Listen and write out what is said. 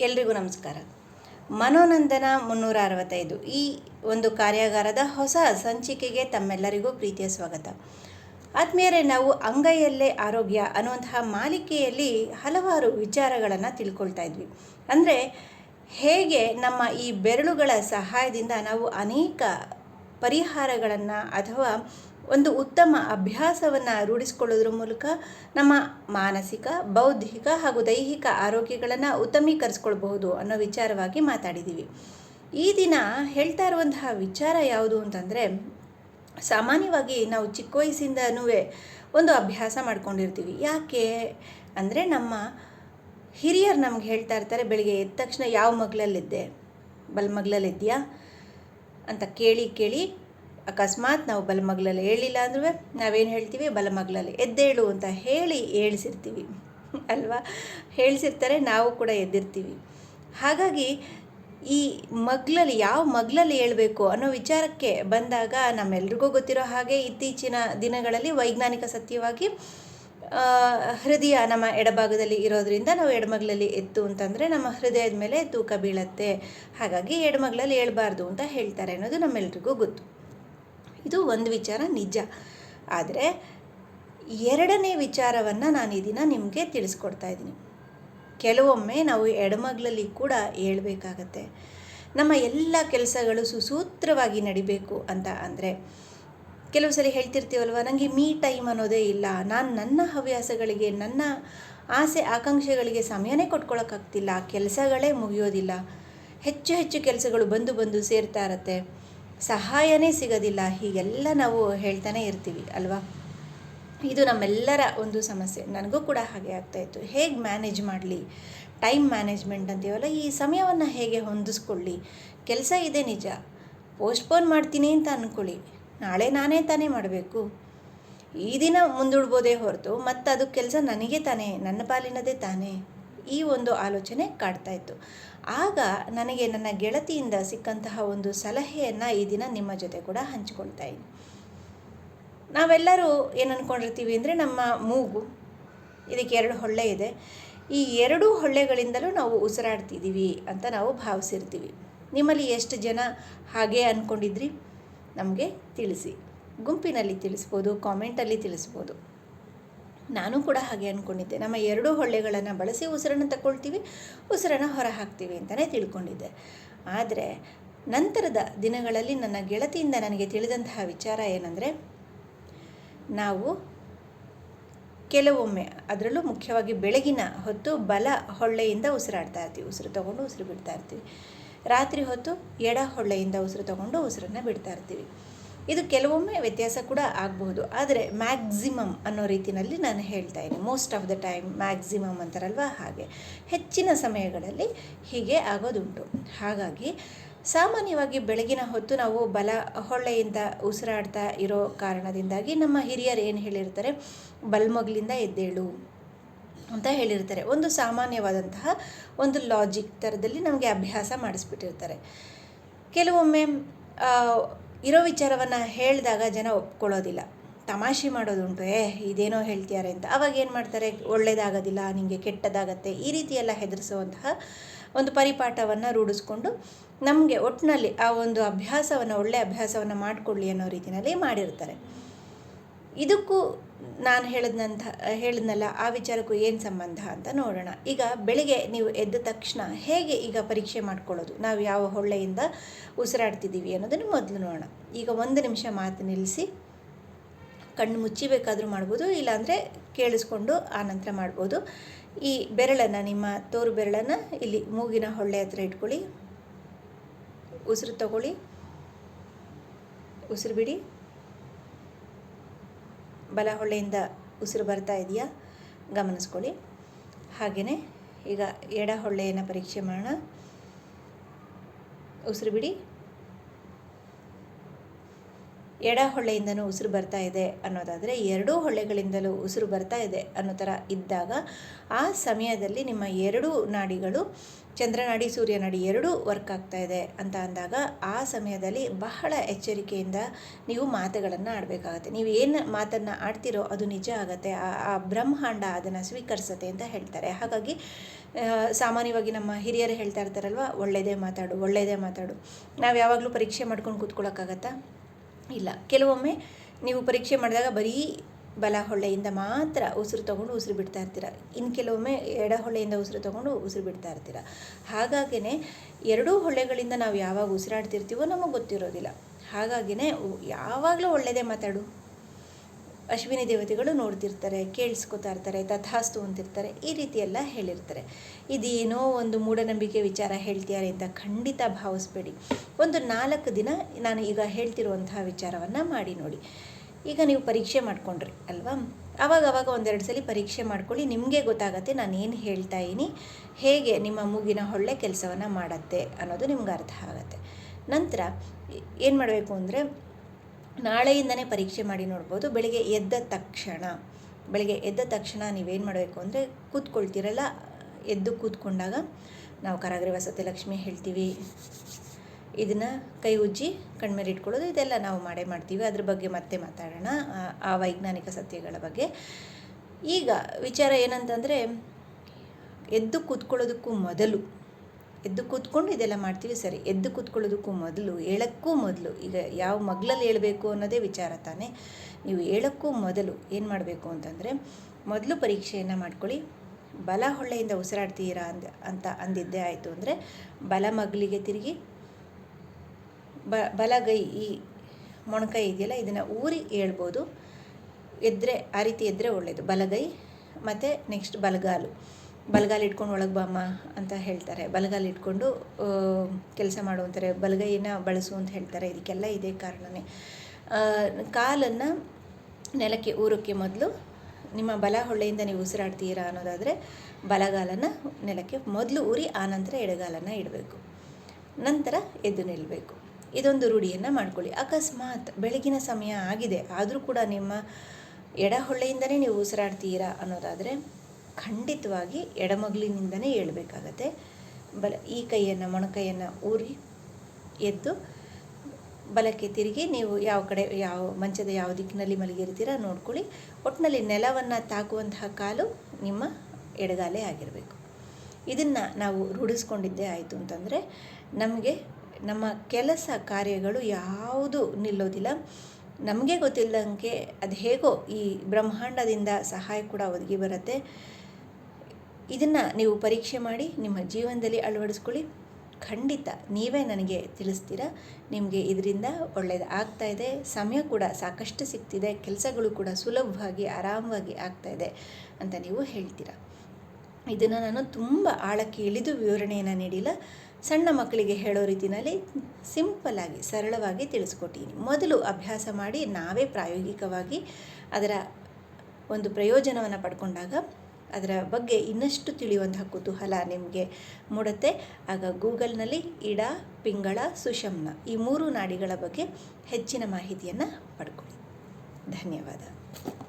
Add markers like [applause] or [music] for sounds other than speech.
ಎಲ್ರಿಗೂ ನಮಸ್ಕಾರ. ಮನೋನಂದನ ಮುನ್ನೂರ ಅರವತ್ತೈದು. ಈ ಒಂದು ಕಾರ್ಯಾಗಾರದ ಹೊಸ ಸಂಚಿಕೆಗೆ ತಮ್ಮೆಲ್ಲರಿಗೂ ಪ್ರೀತಿಯ ಸ್ವಾಗತ. ಆತ್ಮೀಯರೇ, ನಾವು ಅಂಗೈಯಲ್ಲೇ ಆರೋಗ್ಯ ಅನ್ನುವಂತಹ ಮಾಲಿಕೆಯಲ್ಲಿ ಹಲವಾರು ವಿಚಾರಗಳನ್ನು ತಿಳ್ಕೊಳ್ತಾ ಇದ್ವಿ. ಅಂದರೆ, ಹೇಗೆ ನಮ್ಮ ಈ ಬೆರಳುಗಳ ಸಹಾಯದಿಂದ ನಾವು ಅನೇಕ ಪರಿಹಾರಗಳನ್ನು ಅಥವಾ ಒಂದು ಉತ್ತಮ ಅಭ್ಯಾಸವನ್ನು ರೂಢಿಸಿಕೊಳ್ಳೋದ್ರ ಮೂಲಕ ನಮ್ಮ ಮಾನಸಿಕ, ಬೌದ್ಧಿಕ ಹಾಗೂ ದೈಹಿಕ ಆರೋಗ್ಯಗಳನ್ನು ಉತ್ತಮೀಕರಿಸ್ಕೊಳ್ಬಹುದು ಅನ್ನೋ ವಿಚಾರವಾಗಿ ಮಾತಾಡಿದ್ದೀವಿ ಈ ದಿನ ಹೇಳ್ತಾ ಇರುವಂತಹ ವಿಚಾರ ಯಾವುದು ಅಂತಂದರೆ, ಸಾಮಾನ್ಯವಾಗಿ ನಾವು ಚಿಕ್ಕ ವಯಸ್ಸಿಂದನೂ ಒಂದು ಅಭ್ಯಾಸ ಮಾಡ್ಕೊಂಡಿರ್ತೀವಿ. ಯಾಕೆ ಅಂದರೆ ನಮ್ಮ ಹಿರಿಯರು ನಮ್ಗೆ ಹೇಳ್ತಾ ಇರ್ತಾರೆ, ಬೆಳಿಗ್ಗೆ ಎದ್ದ ತಕ್ಷಣ ಯಾವ ಮಗ್ಲಲ್ಲಿದ್ದೆ? ಬಲ್ಮಗ್ಲಲ್ಲಿದೆಯಾ ಅಂತ ಕೇಳಿ ಕೇಳಿ ಅಕಸ್ಮಾತ್ ನಾವು ಬಲಮಗ್ಲಲ್ಲಿ ಹೇಳಿಲ್ಲ ಅಂದ್ರೂ ನಾವೇನು ಹೇಳ್ತೀವಿ? ಬಲಮಗ್ಲಲ್ಲಿ ಎದ್ದೇಳು ಅಂತ ಹೇಳಿ ಏಳ್ಸಿರ್ತೀವಿ. [laughs] ಅಲ್ವಾ? ಹೇಳಿಸಿರ್ತಾರೆ, ನಾವು ಕೂಡ ಎದ್ದಿರ್ತೀವಿ. ಹಾಗಾಗಿ ಈ ಮಗ್ಲಲ್ಲಿ ಯಾವ ಮಗ್ಲಲ್ಲಿ ಹೇಳಬೇಕು ಅನ್ನೋ ವಿಚಾರಕ್ಕೆ ಬಂದಾಗ ನಮ್ಮೆಲ್ರಿಗೂ ಗೊತ್ತಿರೋ ಹಾಗೆ ಇತ್ತೀಚಿನ ದಿನಗಳಲ್ಲಿ ವೈಜ್ಞಾನಿಕ ಸತ್ಯವಾಗಿ ಹೃದಯ ನಮ್ಮ ಎಡಭಾಗದಲ್ಲಿ ಇರೋದ್ರಿಂದ ನಾವು ಎಡಮಗ್ಲಲ್ಲಿ ಎತ್ತು ಅಂತಂದರೆ ನಮ್ಮ ಹೃದಯದ ಮೇಲೆ ತೂಕ ಬೀಳತ್ತೆ. ಹಾಗಾಗಿ ಎಡಮಗ್ಲಲ್ಲಿ ಹೇಳ್ಬಾರ್ದು ಅಂತ ಹೇಳ್ತಾರೆ ಅನ್ನೋದು ನಮ್ಮೆಲ್ರಿಗೂ ಗೊತ್ತು. ಇದು ಒಂದು ವಿಚಾರ ನಿಜ. ಆದರೆ ಎರಡನೇ ವಿಚಾರವನ್ನು ನಾನು ಇದನ್ನು ದಿನ ನಿಮಗೆ ತಿಳಿಸ್ಕೊಡ್ತಾ ಇದ್ದೀನಿ. ಕೆಲವೊಮ್ಮೆ ನಾವು ಎಡಮಗ್ಲಲ್ಲಿ ಕೂಡ ಹೇಳ್ಬೇಕಾಗತ್ತೆ. ನಮ್ಮ ಎಲ್ಲ ಕೆಲಸಗಳು ಸುಸೂತ್ರವಾಗಿ ನಡಿಬೇಕು ಅಂತ ಅಂದರೆ, ಕೆಲವು ಸಲ ಹೇಳ್ತಿರ್ತೀವಲ್ವ ನನಗೆ ಮೀ ಟೈಮ್ ಅನ್ನೋದೇ ಇಲ್ಲ, ನಾನು ನನ್ನ ಹವ್ಯಾಸಗಳಿಗೆ, ನನ್ನ ಆಸೆ, ಆಕಾಂಕ್ಷೆಗಳಿಗೆ ಸಮಯನೇ ಕೊಟ್ಕೊಳ್ಳೋಕ್ಕಾಗ್ತಿಲ್ಲ ಕೆಲಸಗಳೇ ಮುಗಿಯೋದಿಲ್ಲ. ಹೆಚ್ಚು ಹೆಚ್ಚು ಕೆಲಸಗಳು ಬಂದು ಬಂದು ಸೇರ್ತಾ ಇರತ್ತೆ. ಸಹಾಯನೇ ಸಿಗೋದಿಲ್ಲ. ಹೀಗೆಲ್ಲ ನಾವು ಹೇಳ್ತಾನೆ ಇರ್ತೀವಿ, ಅಲ್ವಾ? ಇದು ನಮ್ಮೆಲ್ಲರ ಒಂದು ಸಮಸ್ಯೆ. ನನಗೂ ಕೂಡ ಹಾಗೆ ಆಗ್ತಾಯಿತ್ತು ಹೇಗೆ ಮ್ಯಾನೇಜ್ ಮಾಡಲಿ? ಟೈಮ್ ಮ್ಯಾನೇಜ್ಮೆಂಟ್ ಅಂತೀವಲ್ಲ, ಈ ಸಮಯವನ್ನು ಹೇಗೆ ಹೊಂದಿಸ್ಕೊಳ್ಳಿ? ಕೆಲಸ ಇದೆ ನಿಜ. ಪೋಸ್ಟ್ಪೋನ್ ಮಾಡ್ತೀನಿ ಅಂತ ಅಂದ್ಕೊಳ್ಳಿ ನಾಳೆ ನಾನೇ ತಾನೇ ಮಾಡಬೇಕು. ಈ ದಿನ ಮುಂದೂಡ್ಬೋದೇ ಹೊರತು ಮತ್ತು ಅದು ಕೆಲಸ ನನಗೆ ತಾನೇ, ನನ್ನ ಪಾಲಿನದೇ ತಾನೇ. ಈ ಒಂದು ಆಲೋಚನೆ ಕಾಡ್ತಾ ಇತ್ತು. ಆಗ ನನಗೆ ನನ್ನ ಗೆಳತಿಯಿಂದ ಸಿಕ್ಕಂತಹ ಒಂದು ಸಲಹೆಯನ್ನು ಈ ದಿನ ನಿಮ್ಮ ಜೊತೆ ಕೂಡ ಹಂಚಿಕೊಳ್ತಾ ಇದ್ದೀನಿ ನಾವೆಲ್ಲರೂ ಏನು ಅಂದ್ಕೊಂಡಿರ್ತೀವಿ ಅಂದರೆ ನಮ್ಮ ಮೂಗು, ಇದಕ್ಕೆ ಎರಡು ಹೊಳ್ಳೆ ಇದೆ. ಈ ಎರಡೂ ಹೊಳ್ಳೆಗಳಿಂದಲೂ ನಾವು ಉಸಿರಾಡ್ತಿದ್ದೀವಿ ಅಂತ ನಾವು ಭಾವಿಸಿರ್ತೀವಿ. ನಿಮ್ಮಲ್ಲಿ ಎಷ್ಟು ಜನ ಹಾಗೆ ಅಂದ್ಕೊಂಡಿದ್ರಿ ನಮಗೆ ತಿಳಿಸಿ. ಗುಂಪಿನಲ್ಲಿ ತಿಳಿಸ್ಬೋದು ಕಾಮೆಂಟಲ್ಲಿ ತಿಳಿಸ್ಬೋದು. ನಾನು ಕೂಡ ಹಾಗೆ ಅಂದ್ಕೊಂಡಿದ್ದೆ ನಮ್ಮ ಎರಡೂ ಹೊಳ್ಳೆಗಳನ್ನು ಬಳಸಿ ಉಸಿರನ್ನು ತಗೊಳ್ತೀವಿ, ಉಸಿರನ್ನು ಹೊರ ಹಾಕ್ತೀವಿ ಅಂತಲೇ ತಿಳ್ಕೊಂಡಿದ್ದೆ. ಆದರೆ ನಂತರದ ದಿನಗಳಲ್ಲಿ ನನ್ನ ಗೆಳತಿಯಿಂದ ನನಗೆ ತಿಳಿದಂತಹ ವಿಚಾರ ಏನಂದರೆ, ನಾವು ಕೆಲವೊಮ್ಮೆ ಅದರಲ್ಲೂ ಮುಖ್ಯವಾಗಿ ಬೆಳಗಿನ ಹೊತ್ತು ಬಲ ಹೊಳ್ಳೆಯಿಂದ ಉಸಿರಾಡ್ತಾ ಇರ್ತೀವಿ. ಉಸಿರು ತಗೊಂಡು ಉಸಿರು ಬಿಡ್ತಾ ಇರ್ತೀವಿ. ರಾತ್ರಿ ಹೊತ್ತು ಎಡ ಹೊಳ್ಳೆಯಿಂದ ಉಸಿರು ತಗೊಂಡು ಉಸಿರನ್ನು ಬಿಡ್ತಾ ಇರ್ತೀವಿ. ಇದು ಕೆಲವೊಮ್ಮೆ ವ್ಯತ್ಯಾಸ ಕೂಡ ಆಗಬಹುದು. ಆದರೆ ಮ್ಯಾಕ್ಸಿಮಮ್ ಅನ್ನೋ ರೀತಿಯಲ್ಲಿ ನಾನು ಹೇಳ್ತಾ ಇದ್ದೀನಿ. Most of the time maximum ಅಂತಾರಲ್ವ? ಹಾಗೆ. ಹೆಚ್ಚಿನ ಸಮಯಗಳಲ್ಲಿ ಹೀಗೆ ಆಗೋದುಂಟು. ಹಾಗಾಗಿ ಸಾಮಾನ್ಯವಾಗಿ ಬೆಳಗಿನ ಹೊತ್ತು ನಾವು ಬಲ ಹೊಳ್ಳೆಯಿಂದ ಉಸಿರಾಡ್ತಾ ಇರೋ ಕಾರಣದಿಂದಾಗಿ ನಮ್ಮ ಹಿರಿಯರು ಏನು ಹೇಳಿರ್ತಾರೆ? ಬಲ್ಮಗ್ಲಿಂದ ಎದ್ದೇಳು ಅಂತ ಹೇಳಿರ್ತಾರೆ. ಒಂದು ಸಾಮಾನ್ಯವಾದಂತಹ ಒಂದು ಲಾಜಿಕ್ ಥರದಲ್ಲಿ ನಮಗೆ ಅಭ್ಯಾಸ ಮಾಡಿಸ್ಬಿಟ್ಟಿರ್ತಾರೆ. ಕೆಲವೊಮ್ಮೆ ಇರೋ ವಿಚಾರವನ್ನು ಹೇಳಿದಾಗ ಜನ ಒಪ್ಕೊಳ್ಳೋದಿಲ್ಲ. ತಮಾಷೆ ಮಾಡೋದುಂಟು, ಏ, ಇದೇನೋ ಹೇಳ್ತಿದ್ದಾರೆ ಅಂತ. ಅವಾಗ ಏನು ಮಾಡ್ತಾರೆ, ಒಳ್ಳೇದಾಗೋದಿಲ್ಲ ನಿಮಗೆ ಕೆಟ್ಟದಾಗತ್ತೆ. ಈ ರೀತಿಯೆಲ್ಲ ಹೆದರಿಸುವಂತಹ ಒಂದು ಪರಿಪಾಠವನ್ನು ರೂಢಿಸ್ಕೊಂಡು ನಮಗೆ ಒಟ್ಟಿನಲ್ಲಿ ಆ ಒಂದು ಅಭ್ಯಾಸವನ್ನು ಒಳ್ಳೆಯ ಅಭ್ಯಾಸವನ್ನು ಮಾಡಿಕೊಳ್ಳಿ ಅನ್ನೋ ರೀತಿಯಲ್ಲಿ ಮಾಡಿರ್ತಾರೆ. ಇದಕ್ಕೂ ನಾನು ಹೇಳಿದಂಥ ಹೇಳಿದ್ನಲ್ಲ, ಆ ವಿಚಾರಕ್ಕೂ ಏನು ಸಂಬಂಧ ಅಂತ ನೋಡೋಣ. ಈಗ ಬೆಳಿಗ್ಗೆ ನೀವು ಎದ್ದ ತಕ್ಷಣ ಹೇಗೆ ಈಗ ಪರೀಕ್ಷೆ ಮಾಡ್ಕೊಳ್ಳೋದು? ನಾವು ಯಾವ ಹೊಳ್ಳೆಯಿಂದ ಉಸಿರಾಡ್ತಿದ್ದೀವಿ ಅನ್ನೋದನ್ನು ಮೊದಲು ನೋಡೋಣ. ಈಗ ಒಂದು ನಿಮಿಷ ಮಾತು ನಿಲ್ಲಿಸಿ, ಕಣ್ಣು ಮುಚ್ಚಿಬೇಕಾದರೂ ಮಾಡ್ಬೋದು, ಇಲ್ಲಾಂದರೆ ಕೇಳಿಸ್ಕೊಂಡು ಆನಂತರ ಮಾಡ್ಬೋದು. ಈ ಬೆರಳನ್ನು, ನಿಮ್ಮ ತೋರು ಬೆರಳನ್ನು ಇಲ್ಲಿ ಮೂಗಿನ ಹೊಳ್ಳೆ ಹತ್ರ ಇಟ್ಕೊಳ್ಳಿ. ಉಸಿರು ತಗೊಳ್ಳಿ. ಉಸಿರು ಬಿಡಿ. ಬಲ ಹೊಳ್ಳೆಯಿಂದ ಉಸಿರು ಬರ್ತಾ ಇದೆಯಾ? ಗಮನಿಸ್ಕೊಳ್ಳಿ. ಹಾಗೆಯೇ ಈಗ ಎಡಹೊಳ್ಳೆಯನ್ನು ಪರೀಕ್ಷೆ ಮಾಡೋಣ. ಉಸಿರು ಬಿಡಿ. ಎಡ ಹೊಳ್ಳೆಯಿಂದನೂ ಉಸಿರು ಬರ್ತಾ ಇದೆ ಅನ್ನೋದಾದರೆ ಎರಡೂ ಹೊಳ್ಳೆಗಳಿಂದಲೂ ಉಸಿರು ಬರ್ತಾ ಇದೆ ಅನ್ನೋ ಥರ ಇದ್ದಾಗ ಆ ಸಮಯದಲ್ಲಿ ನಿಮ್ಮ ಎರಡೂ ನಾಡಿಗಳು, ಚಂದ್ರನಾಡಿ, ಸೂರ್ಯನಾಡಿ ಎರಡೂ ವರ್ಕ್ ಆಗ್ತಾ ಇದೆ ಅಂತ ಅಂದಾಗ ಆ ಸಮಯದಲ್ಲಿ ಬಹಳ ಎಚ್ಚರಿಕೆಯಿಂದ ನೀವು ಮಾತುಗಳನ್ನು ಆಡಬೇಕಾಗತ್ತೆ. ನೀವು ಏನು ಮಾತನ್ನು ಆಡ್ತಿರೋ ಅದು ನಿಜ ಆಗುತ್ತೆ. ಆ- ಆ ಬ್ರಹ್ಮಾಂಡ ಅದನ್ನು ಸ್ವೀಕರಿಸತ್ತೆ ಅಂತ ಹೇಳ್ತಾರೆ. ಹಾಗಾಗಿ ಸಾಮಾನ್ಯವಾಗಿ ನಮ್ಮ ಹಿರಿಯರು ಹೇಳ್ತಾ ಇರ್ತಾರಲ್ವ ಒಳ್ಳೆಯದೇ ಮಾತಾಡು ಒಳ್ಳೆಯದೇ ಮಾತಾಡು. ನಾವು ಯಾವಾಗಲೂ ಪರೀಕ್ಷೆ ಮಾಡ್ಕೊಂಡು ಕೂತ್ಕೊಳ್ಳೋಕ್ಕಾಗತ್ತಾ ಇಲ್ಲ. ಕೆಲವೊಮ್ಮೆ ನೀವು ಪರೀಕ್ಷೆ ಮಾಡಿದಾಗ ಬರೀ ಬಲ ಹೊಳ್ಳೆಯಿಂದ ಮಾತ್ರ ಉಸಿರು ತಗೊಂಡು ಉಸಿರು ಬಿಡ್ತಾ ಇರ್ತೀರ. ಇನ್ನು ಕೆಲವೊಮ್ಮೆ ಎಡ ಹೊಳ್ಳೆಯಿಂದ ಉಸಿರು ತಗೊಂಡು ಉಸಿರು ಬಿಡ್ತಾ ಇರ್ತೀರ. ಹಾಗಾಗಿನೇ ಎರಡೂ ಹೊಳ್ಳೆಗಳಿಂದ ನಾವು ಯಾವಾಗ ಉಸಿರಾಡ್ತಿರ್ತೀವೋ ನಮಗೆ ಗೊತ್ತಿರೋದಿಲ್ಲ. ಹಾಗಾಗಿನೇ ಯಾವಾಗಲೂ ಒಳ್ಳೆಯದೇ ಮಾತಾಡು. ಅಶ್ವಿನಿ ದೇವತೆಗಳು ನೋಡ್ತಿರ್ತಾರೆ, ಕೇಳಿಸ್ಕೊತಾ ಇರ್ತಾರೆ, ತಥಾಸ್ತು ಅಂತಿರ್ತಾರೆ, ಈ ರೀತಿಯೆಲ್ಲ ಹೇಳಿರ್ತಾರೆ. ಇದೇನೋ ಒಂದು ಮೂಢನಂಬಿಕೆ ವಿಚಾರ ಹೇಳ್ತಿದ್ದಾರೆ ಅಂತ ಖಂಡಿತ ಭಾವಿಸ್ಬೇಡಿ. ಒಂದು ನಾಲ್ಕು ದಿನ ನಾನು ಈಗ ಹೇಳ್ತಿರುವಂತಹ ವಿಚಾರವನ್ನು ಮಾಡಿ ನೋಡಿ. ಈಗ ನೀವು ಪರೀಕ್ಷೆ ಮಾಡಿಕೊಂಡ್ರಿ, ಅಲ್ವಾ? ಆವಾಗ ಅವಾಗ ಒಂದೆರಡು ಸಲ ಪರೀಕ್ಷೆ ಮಾಡ್ಕೊಳ್ಳಿ, ನಿಮಗೆ ಗೊತ್ತಾಗತ್ತೆ ನಾನು ಏನು ಹೇಳ್ತಾ ಇದ್ದೀನಿ, ಹೇಗೆ ನಿಮ್ಮ ಮೂಗಿನ ಹೊಳ್ಳೆ ಕೆಲಸವನ್ನು ಮಾಡತ್ತೆ ಅನ್ನೋದು ನಿಮ್ಗೆ ಅರ್ಥ ಆಗುತ್ತೆ. ನಂತರ ಏನು ಮಾಡಬೇಕು ಅಂದರೆ ನಾಳೆಯಿಂದನೇ ಪರೀಕ್ಷೆ ಮಾಡಿ ನೋಡ್ಬೋದು. ಬೆಳಿಗ್ಗೆ ಎದ್ದ ತಕ್ಷಣ, ಬೆಳಿಗ್ಗೆ ಎದ್ದ ತಕ್ಷಣ ನೀವೇನು ಮಾಡಬೇಕು ಅಂದರೆ ಕೂತ್ಕೊಳ್ತೀರಲ್ಲ, ಎದ್ದು ಕೂತ್ಕೊಂಡಾಗ ನಾವು ಕಾರಾಗೃಹ ವಸತಿ ಲಕ್ಷ್ಮಿ ಹೇಳ್ತೀವಿ. ಇದನ್ನು ಕೈ ಉಜ್ಜಿ ಕಣ್ಮೇಲೆ ಇಟ್ಕೊಳ್ಳೋದು, ಇದೆಲ್ಲ ನಾವು ಮಾಡೇ ಮಾಡ್ತೀವಿ. ಅದ್ರ ಬಗ್ಗೆ ಮತ್ತೆ ಮಾತಾಡೋಣ ಆ ವೈಜ್ಞಾನಿಕ ಸತ್ಯಗಳ ಬಗ್ಗೆ. ಈಗ ವಿಚಾರ ಏನಂತಂದರೆ, ಎದ್ದು ಕೂತ್ಕೊಳ್ಳೋದಕ್ಕೂ ಮೊದಲು ಎದ್ದು ಕೂತ್ಕೊಂಡು ಇದೆಲ್ಲ ಮಾಡ್ತೀವಿ, ಸರಿ. ಎದ್ದು ಕೂತ್ಕೊಳ್ಳೋದಕ್ಕೂ ಮೊದಲು, ಹೇಳಕ್ಕೂ ಮೊದಲು, ಈಗ ಯಾವ ಮಗ್ಲಲ್ಲಿ ಹೇಳಬೇಕು ಅನ್ನೋದೇ ವಿಚಾರ ತಾನೇ. ನೀವು ಹೇಳಕ್ಕೂ ಮೊದಲು ಏನು ಮಾಡಬೇಕು ಅಂತಂದರೆ, ಮೊದಲು ಪರೀಕ್ಷೆಯನ್ನು ಮಾಡ್ಕೊಳ್ಳಿ. ಬಲ ಹೊಳ್ಳೆಯಿಂದ ಉಸಿರಾಡ್ತೀರಾ ಅಂದ, ಅಂತ ಅಂದಿದ್ದೇ ಆಯಿತು ಅಂದರೆ, ಬಲ ಮಗ್ಲಿಗೆ ತಿರುಗಿ, ಬ ಬಲಗೈ ಈ ಮೊಣಕೈ ಇದೆಯಲ್ಲ, ಇದನ್ನು ಊರಿ ಹೇಳ್ಬೋದು. ಎದ್ರೆ, ಆ ರೀತಿ ಎದ್ರೆ ಒಳ್ಳೆಯದು ಬಲಗೈ ಮತ್ತು ನೆಕ್ಸ್ಟ್ ಬಲಗಾಲು. ಬಲಗಾಲು ಇಟ್ಕೊಂಡು ಒಳಗೆ ಬಾಮ್ಮ ಅಂತ ಹೇಳ್ತಾರೆ. ಬಲಗಾಲು ಇಟ್ಕೊಂಡು ಕೆಲಸ ಮಾಡುವಂತಾರೆ ಬಲಗೈನ ಬಳಸು ಅಂತ ಹೇಳ್ತಾರೆ. ಇದಕ್ಕೆಲ್ಲ ಇದೇ ಕಾರಣನೇ. ಕಾಲನ್ನು ನೆಲಕ್ಕೆ, ಊರೋಕ್ಕೆ ಮೊದಲು ನಿಮ್ಮ ಬಲ ಹೊಳ್ಳೆಯಿಂದ ನೀವು ಉಸಿರಾಡ್ತೀರಾ ಅನ್ನೋದಾದರೆ, ಬಲಗಾಲನ್ನು ನೆಲಕ್ಕೆ ಮೊದಲು ಊರಿ ಆನಂತರ ಎಡಗಾಲನ್ನು ಇಡಬೇಕು. ನಂತರ ಎದ್ದು ನಿಲ್ಲಬೇಕು ಇದೊಂದು ರೂಢಿಯನ್ನು ಮಾಡ್ಕೊಳ್ಳಿ. ಅಕಸ್ಮಾತ್ ಬೆಳಗಿನ ಸಮಯ ಆಗಿದೆ. ಆದರೂ ಕೂಡ ನಿಮ್ಮ ಎಡ ಹೊಳ್ಳೆಯಿಂದನೇ ನೀವು ಉಸಿರಾಡ್ತೀರಾ ಅನ್ನೋದಾದರೆ ಖಂಡಿತವಾಗಿ ಎಡಮಗಲಿನಿಂದನೇ ಏಳಬೇಕಾಗತ್ತೆ ಬಲ, ಈ ಕೈಯನ್ನು, ಮೊಣಕೈಯನ್ನು ಊರಿ, ಎದ್ದು ಬಲಕ್ಕೆ ತಿರುಗಿ ನೀವು ಯಾವ ಕಡೆ, ಯಾವ ಮಂಚದ ಯಾವ ದಿಕ್ಕಿನಲ್ಲಿ ಮಲಗಿರ್ತೀರ ನೋಡ್ಕೊಳ್ಳಿ. ಒಟ್ಟಿನಲ್ಲಿ ನೆಲವನ್ನು ತಾಕುವಂತಹ ಕಾಲು ನಿಮ್ಮ ಎಡಗಾಲೇ ಆಗಿರಬೇಕು. ಇದನ್ನು ನಾವು ರೂಢಿಸ್ಕೊಂಡಿದ್ದೇ ಆಯಿತು ಅಂತಂದರೆ ನಮಗೆ, ನಮ್ಮ ಕೆಲಸ ಕಾರ್ಯಗಳು ಯಾವುದು ನಿಲ್ಲೋದಿಲ್ಲ. ನಮಗೆ ಗೊತ್ತಿಲ್ಲದಂಗೆ ಅದು ಹೇಗೋ ಈ ಬ್ರಹ್ಮಾಂಡದಿಂದ ಸಹಾಯ ಕೂಡ ಒದಗಿ ಬರುತ್ತೆ. ಇದನ್ನು ನೀವು ಪರೀಕ್ಷೆ ಮಾಡಿ ನಿಮ್ಮ ಜೀವನದಲ್ಲಿ ಅಳವಡಿಸ್ಕೊಳ್ಳಿ. ಖಂಡಿತ ನೀವೇ ನನಗೆ ತಿಳಿಸ್ತೀರಾ? ನಿಮಗೆ ಇದರಿಂದ ಒಳ್ಳೆಯದು ಆಗ್ತಾ ಇದೆ. ಸಮಯ ಕೂಡ ಸಾಕಷ್ಟು ಸಿಗ್ತಿದೆ. ಕೆಲಸಗಳು ಕೂಡ ಸುಲಭವಾಗಿ, ಆರಾಮವಾಗಿ ಆಗ್ತಾ ಇದೆ ಅಂತ ನೀವು ಹೇಳ್ತೀರಾ? ಇದನ್ನು ನಾನು ತುಂಬ ಆಳಕ್ಕೆ ಇಳಿದು ವಿವರಣೆಯನ್ನು ನೀಡಿಲ್ಲ. ಸಣ್ಣ ಮಕ್ಕಳಿಗೆ ಹೇಳೋ ರೀತಿಯಲ್ಲಿ ಸಿಂಪಲ್ಲಾಗಿ ಸರಳವಾಗಿ ತಿಳಿಸ್ಕೊಟ್ಟಿದ್ದೀನಿ ಮೊದಲು ಅಭ್ಯಾಸ ಮಾಡಿ ನಾವೇ ಪ್ರಾಯೋಗಿಕವಾಗಿ ಅದರ ಒಂದು ಪ್ರಯೋಜನವನ್ನು ಪಡ್ಕೊಂಡಾಗ ಅದರ ಬಗ್ಗೆ ಇನ್ನಷ್ಟು ತಿಳಿಯುವಂತಹ ಕುತೂಹಲ ನಿಮಗೆ ಮೂಡುತ್ತೆ. ಆಗ ಗೂಗಲ್ನಲ್ಲಿ ಇಡ, ಪಿಂಗಳ, ಸುಷಮ್ನ ಈ ಮೂರು ನಾಡಿಗಳ ಬಗ್ಗೆ ಹೆಚ್ಚಿನ ಮಾಹಿತಿಯನ್ನು ಪಡ್ಕೊಳ್ಳಿ. ಧನ್ಯವಾದ.